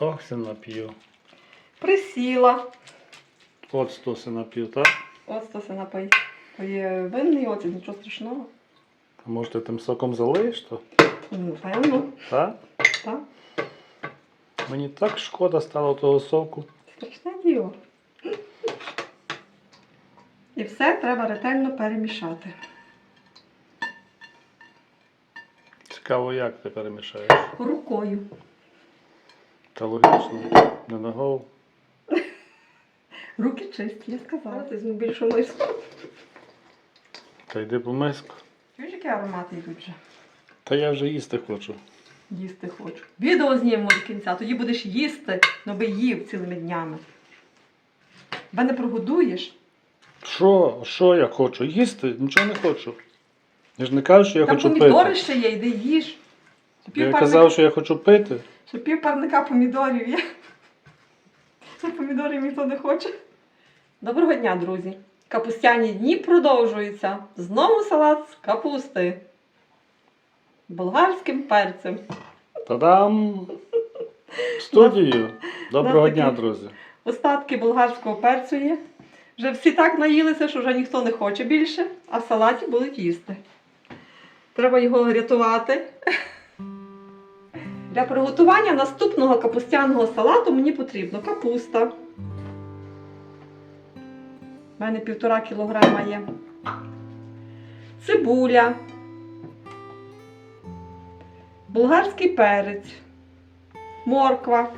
Ох, се нап'ю. Присіла. От сто се нап'ю, так? Оцто се напий. То є винний оцет, нічого страшного. А може ти тим соком залиєш то? Ну, Певно, Так? так. Мені так шкода стало того соку. Страшне діло. І все треба ретельно перемішати. Цікаво, як ти перемішаєш. Рукою. Та логічно, не ногою. Руки чисті, я сказала. Візьму більшу миску. Та йди по миску. Чуєш, які аромати йдуть вже? Та я вже їсти хочу. Їсти хочу. Відео знімемо до кінця, тоді будеш їсти, ну би їв цілими днями. Мене прогодуєш. Що? Що я хочу? Їсти? Нічого не хочу. Я ж не кажу, що я Там хочу помідори пити. ще є, йди їж. Я пів казав, що я хочу пити. Ще пів парника помідорів є. Це помідорів ніхто не хоче. Доброго дня, друзі! Капустяні дні продовжуються. Знову салат з капусти. Болгарським перцем. Та-дам! В студію. Доброго дня, друзі. Остатки болгарського перцю є. Вже всі так наїлися, що вже ніхто не хоче більше, а в салаті будуть їсти. Треба його рятувати. Для приготування наступного капустяного салату мені потрібно капуста. У мене півтора кілограма є. Цибуля. Болгарський перець. Морква,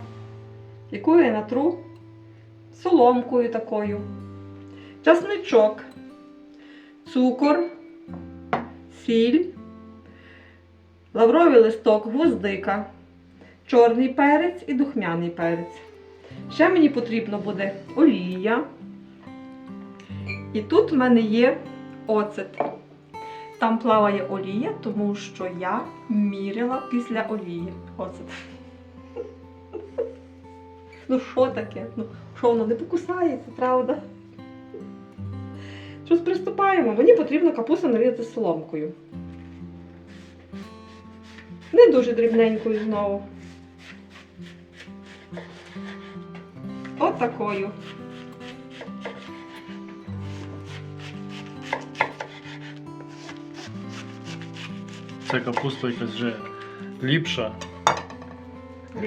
яку я натру соломкою такою. Часничок, цукор, сіль, лавровий листок, гвоздика, чорний перець і духмяний перець. Ще мені потрібно буде олія. І тут в мене є оцет. Там плаває олія, тому що я міряла після олії. Оцет. Ну що таке? Ну, що воно не покусається, правда? Щось приступаємо. Мені потрібно капусту нарізати соломкою. Не дуже дрібненькою знову. Такою. Це капуста якась вже ліпша.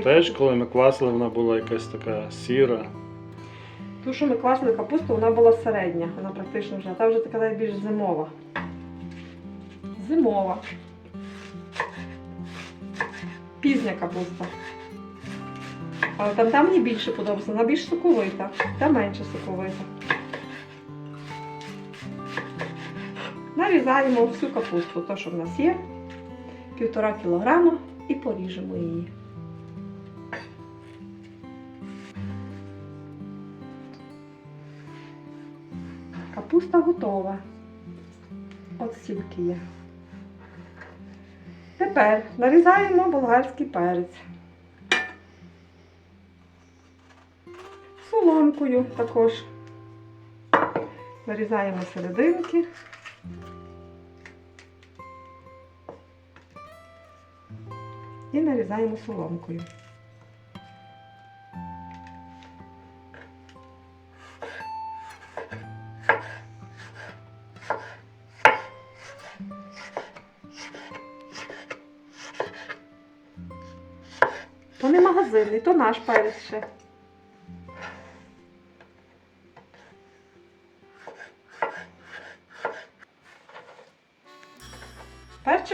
Теж, коли ми квасили, вона була якась така сіра. Ту, що ми квасили капусту, вона була середня. Вона практично вже. Та вже така найбільш зимова. Зимова. Пізня капуста. Але там, там мені більше подобається, вона більш соковита, та менше соковита. Нарізаємо всю капусту, то, що в нас є, півтора кілограма, і поріжемо її. Капуста готова. От стільки є. Тепер нарізаємо болгарський перець. Соломкою також. Нарізаємо серединки. І нарізаємо соломкою. То не магазинний, то наш перець ще.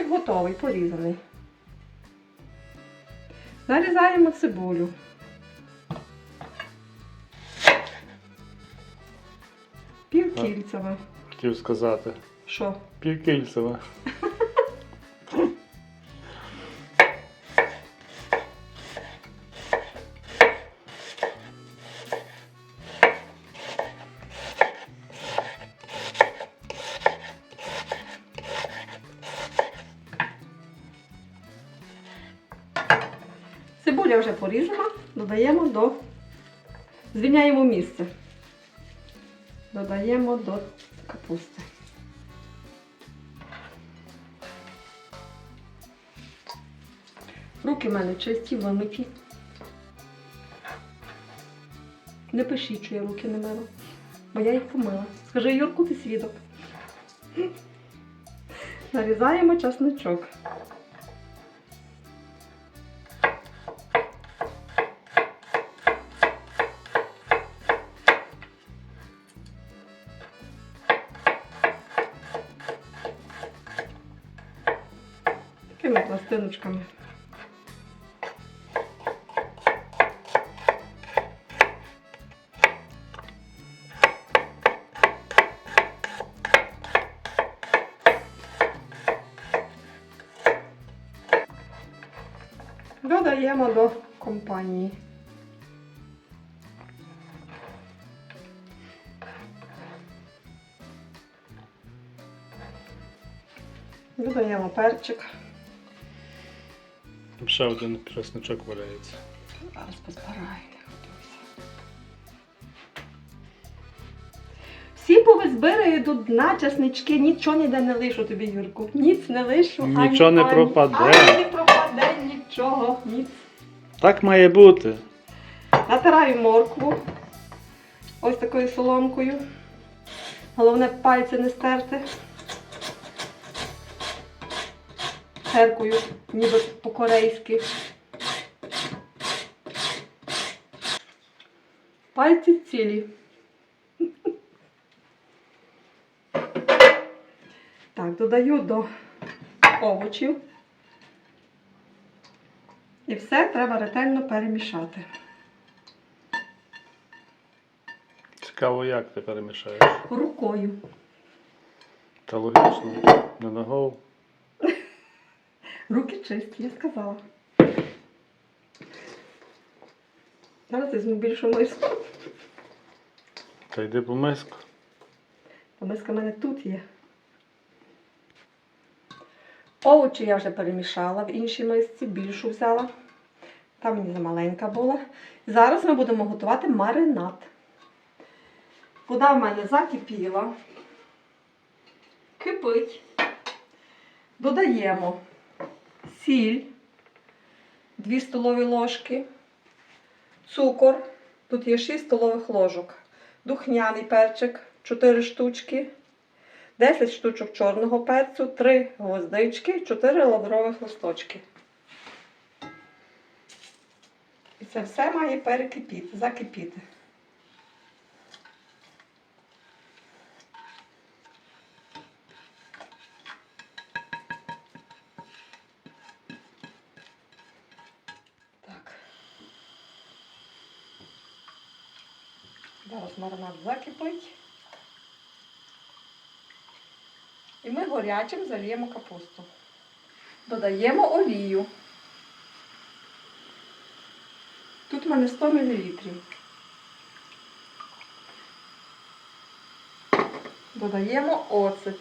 Готовий, порізаний. Нарізаємо цибулю. Півкільцями. Хотів сказати. Що? Півкільцева. Цибуля вже порізана, додаємо до. Звільняємо місце. Додаємо до капусти. Руки в мене чисті, вимиті. Не пишіть, що я руки не мила. Бо я їх помила. Скажи, Юрку, ти свідок. Нарізаємо часничок. Такими пластиночками. Додаємо до компанії. Додаємо перчик. Ще один красничок валяється. Зараз позбираю, не готуйся. Всі повизбираю до дна часнички, нічого ніде не лишу тобі, Юрку. Ніц не лишу. Нічого не пропаде. Ані не пропаде, нічого, ніц. Так має бути. Натираю моркву. Ось такою соломкою. Головне пальці не стерти. Теркою, ніби по-корейськи. Пальці цілі. Так, додаю до овочів. І все треба ретельно перемішати. Цікаво, як ти перемішаєш. Рукою. Та логічно. Не ногою. Руки чисті, я сказала. Зараз візьму більшу миску. Та йди по миску. Бо миска в мене тут є. Овочі я вже перемішала в іншій мисці, більшу взяла. Там мені замаленька була. Зараз ми будемо готувати маринад. Вода в мене закипіла. Кипить. Додаємо сіль, 2 столові ложки, цукор, тут є 6 столових ложок, духняний перчик, 4 штучки, 10 штучок чорного перцю, 3 гвоздички, 4 лаврових листочки. І це все має перекипіти, закипіти. Зараз маринад закипить. І ми горячим зальємо капусту. Додаємо олію. Тут в мене 100 мл. Додаємо оцет.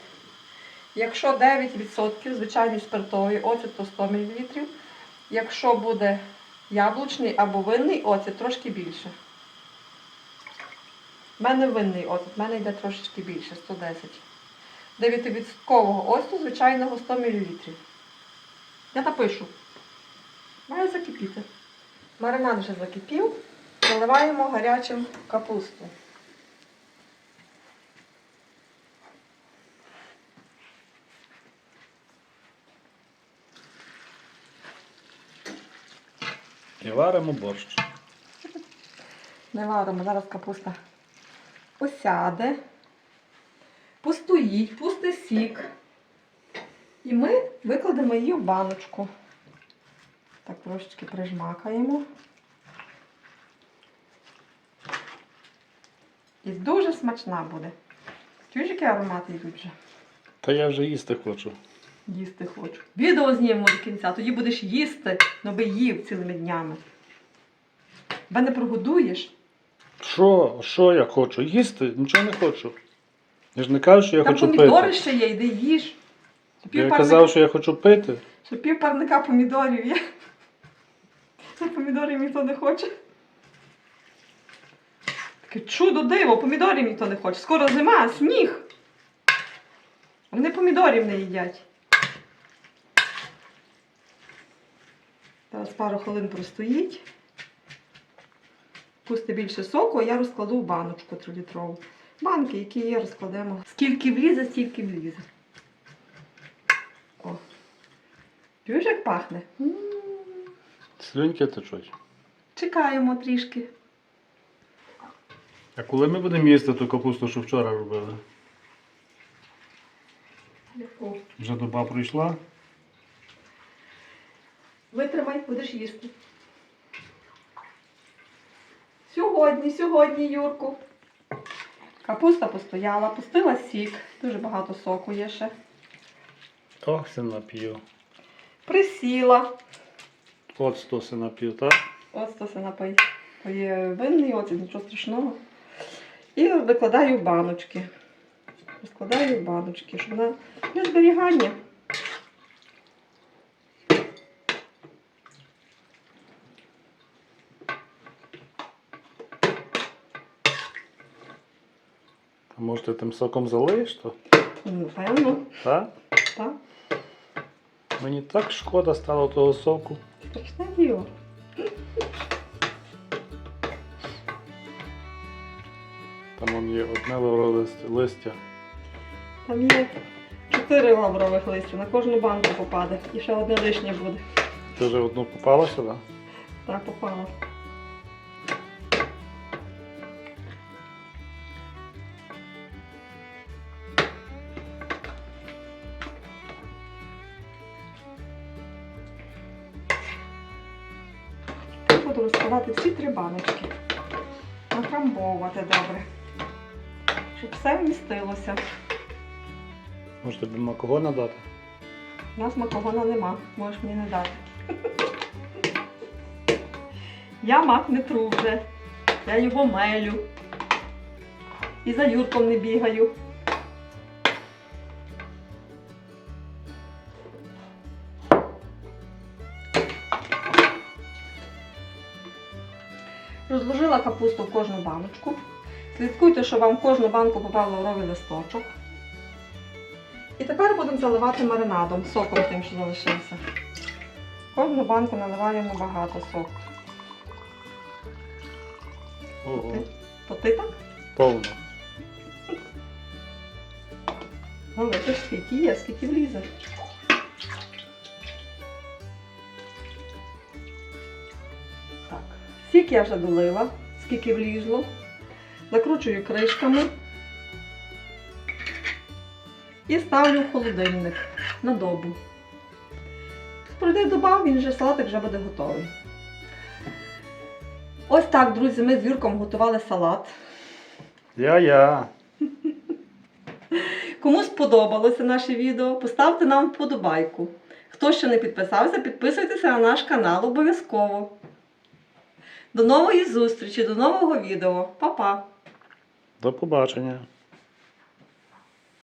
Якщо 9% звичайний спиртовий оцет, то 100 мл. Якщо буде яблучний або винний оцет, трошки більше. У мене винний оцет, в мене йде трошечки більше, 110. 9% оцту звичайного 100 мл. Я напишу. Має закипіти. Маринад вже закипів. Заливаємо гарячим капусту. І варимо борщ. Не варимо, зараз капуста осяде, постоїть, пусте сік. І ми викладемо її в баночку. Так трошечки прижмакаємо. І дуже смачна буде. Чуєш, які аромати йдуть вже? Та я вже їсти хочу. Їсти хочу. Відео знімемо до кінця, тоді будеш їсти, ну би їв цілими днями. Бо не прогодуєш. Що? Що я хочу? Їсти? Нічого не хочу. Я ж не кажу, що я Там хочу помідори пити. ще є, йди їж. Я пів казав, що я хочу пити. що пів парника помідорів є. Це помідорів ніхто не хоче. Таке чудо диво, помідорів ніхто не хоче. Скоро зима, сніг. Вони помідорів не їдять. Зараз пару хвилин простоїть. Пусти більше соку, а я розкладу в баночку 3-літрову. Банки, які є, розкладемо. Скільки влізе, стільки влізе. О. Чуєш, як пахне? М. Слюньки течуть. Чекаємо трішки. А коли ми будемо їсти ту капусту, що вчора робили? Вже доба пройшла. Витримай, будеш їсти. Сьогодні, сьогодні, Юрку. Капуста постояла, пустила сік. Дуже багато соку є ще. Ох, се нап'ю. Присіла. От сто се нап'ю, так? То се напий. То є винний оцет, нічого страшного. І викладаю в баночки. Розкладаю в баночки, щоб на для зберігання. Може ти тим соком залиєш то? Ну, Певно, Так? так. Мені так шкода стало того соку. Страшне діло. Там вон є одне лаврове листя. Там є чотири лаврових листя, на кожну банку попаде. І ще одне лишнє буде. Ти вже одну попала сюди? Так, попала. Буду розкладати всі три баночки. Натрамбовувати добре. Щоб все вмістилося. Може тобі макого надати? У нас макогона нема, можеш мені не дати. Я мак не тру вже. Я його мелю. І за Юрком не бігаю. Розложила капусту в кожну баночку. Слідкуйте, щоб вам в кожну банку попав лавровий листочок. І тепер будемо заливати маринадом, соком тим, що залишився. В Кожну банку наливаємо багато соку. Ого. То ти так? Повно. Ж скільки є, скільки влізе. Скільки я вже долила, скільки влізло. Закручую кришками. І ставлю в холодильник на добу. Пройде доба, він вже салатик вже буде готовий. Ось так, друзі, ми з Юрком готували салат. Я-я. Кому сподобалося наше відео, поставте нам вподобайку. Хто ще не підписався, підписуйтеся на наш канал обов'язково. До нової зустрічі, до нового відео. Па-па! До побачення.